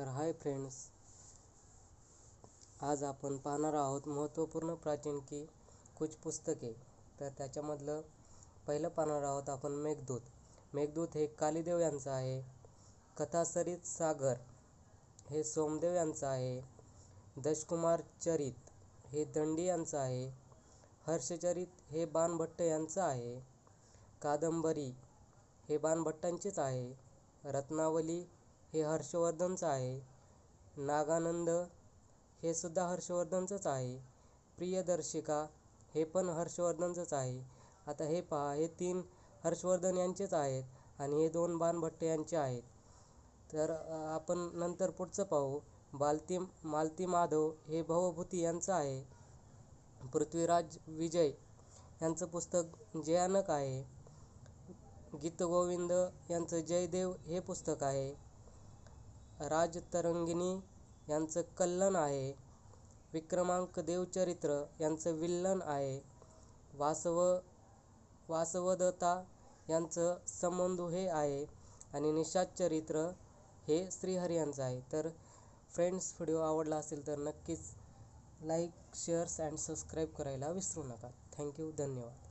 तर hi friends आज आपण पाहणार आहोत महत्त्वपूर्ण प्राचीन की कुछ पुस्तके. तर त्याच्यामधलं पहिलं पाहणार आहोत आपण मेघदूत. मेघदूत हे कालिदेव यांचं आहे कथासरित सागर हे सोमदेव यांचं आहे दशकुमार चरित हे दंडी यांचं आहे हर्षचरित हे बाणभट्ट यांचं आहे कादंबरी हे बाणभट्टांचीच आहे रत्नावली हे हर्षवर्धनचं आहे. नागानंद हे सुद्धा हर्षवर्धनचंच आहे. प्रियदर्शिका हे पण हर्षवर्धनचंच आहे. आता हे पहा हे तीन हर्षवर्धन यांचेच आहेत आणि हे दोन बाणभट्ट यांचे आहेत. तर आपण नंतर पुढचं पाहू. बालती मालती माधव हे भवभूती यांचं आहे. पृथ्वीराज विजय यांचं पुस्तक जयानक आहे. गीतगोविंद यांचं जयदेव हे पुस्तक आहे. राजतरंगिणी यांचं कल्लन आहे. विक्रमांक देवचरित्र यांचं विल्लन आहे. वासव वासवदत्ता यांचं संबंध हे आहे आणि निषाद चरित्र हे श्रीहरी यांचं आहे. तर फ्रेंड्स व्हिडिओ आवडला असेल तर नक्कीच लाईक शेअर्स अँड सबस्क्राईब करायला विसरू नका. थँक्यू धन्यवाद.